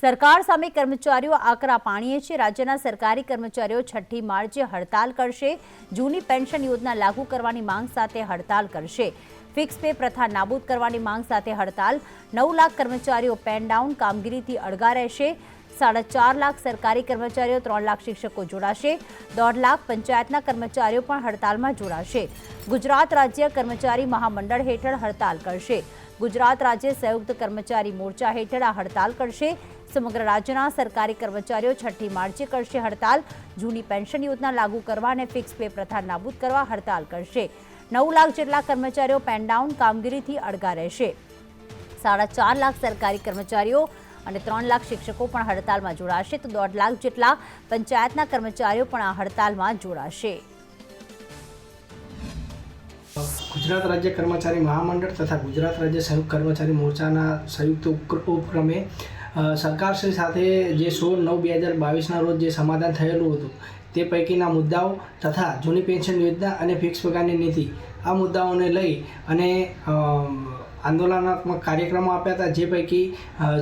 સરકાર સામે કર્મચારીઓ આકરા પાણીએ છે. રાજ્યના સરકારી કર્મચારીઓ છઠ્ઠી માર્ચે હડતાલ કરશે. જૂની પેન્શન યોજના લાગુ કરવાની માંગ સાથે હડતાલ કરશે. ફિક્સ પે પ્રથા નાબૂદ કરવાની માંગ સાથે હડતાલ. નવ લાખ કર્મચારીઓ પેન ડાઉન. કામગીરીથી અળગા રહેશે. સાડા ચાર લાખ સરકારી કર્મચારીઓ, ત્રણ લાખ શિક્ષકો જોડાશે. દોઢ લાખ પંચાયતના કર્મચારીઓ પણ હડતાલમાં જોડાશે. ગુજરાત રાજ્ય કર્મચારી મહામંડળ હેઠળ હડતાલ કરશે. ગુજરાત રાજ્ય સંયુક્ત કર્મચારી મોરચા હેઠળ આ હડતાલ કરશે. સમગ્ર રાજ્યના સરકારી કર્મચારીઓ છઠ્ઠી માર્ચે કરશે હડતાલ. જૂની પેન્શન યોજના લાગુ કરવા અને ફિક્સ પે પ્રથા નાબૂદ કરવા હડતાલ કરશે. નવ લાખ જેટલા કર્મચારીઓ પેન ડાઉન કામગીરીથી અડગા રહેશે. સાડા ચાર લાખ સરકારી કર્મચારીઓ અને ત્રણ લાખ શિક્ષકો પણ હડતાલમાં જોડાશે તો દોઢ લાખ જેટલા પંચાયતના કર્મચારીઓ પણ આ હડતાલમાં જોડાશે. ગુજરાત રાજ્ય કર્મચારી મહામંડળ તથા ગુજરાત રાજ્ય સંયુક્ત કર્મચારી મોરચાના સંયુક્ત ઉપક્રમે સરકારશ્રી સાથે જે સોળ નવ બે હજાર બાવીસના રોજ જે સમાધાન થયેલું હતું, તે પૈકીના મુદ્દાઓ તથા જૂની પેન્શન યોજના અને ફિક્સ પગારની નીતિ આ મુદ્દાઓને લઈ અને આંદોલનાત્મક કાર્યક્રમો આપ્યા હતા જે પૈકી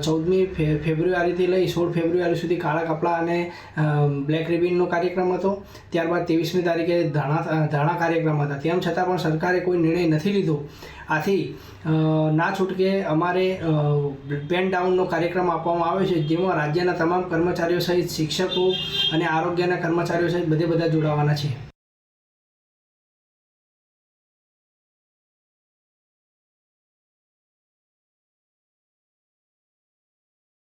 ચૌદમી ફેબ્રુઆરીથી લઈ સોળ ફેબ્રુઆરી સુધી કાળા કપડાં અને બ્લેક રિબિનનો કાર્યક્રમ હતો. ત્યારબાદ ત્રેવીસમી તારીખે ધાણા ધાણા કાર્યક્રમ હતા. તેમ છતાં પણ સરકારે કોઈ નિર્ણય નથી લીધો. આથી ના છૂટકે અમારે પેન ડાઉનનો કાર્યક્રમ આપવામાં આવ્યો છે, જેમાં રાજ્યના તમામ કર્મચારીઓ સહિત શિક્ષકો અને આરોગ્યના કર્મચારીઓ સહિત બધે બધા જોડાવાના છે.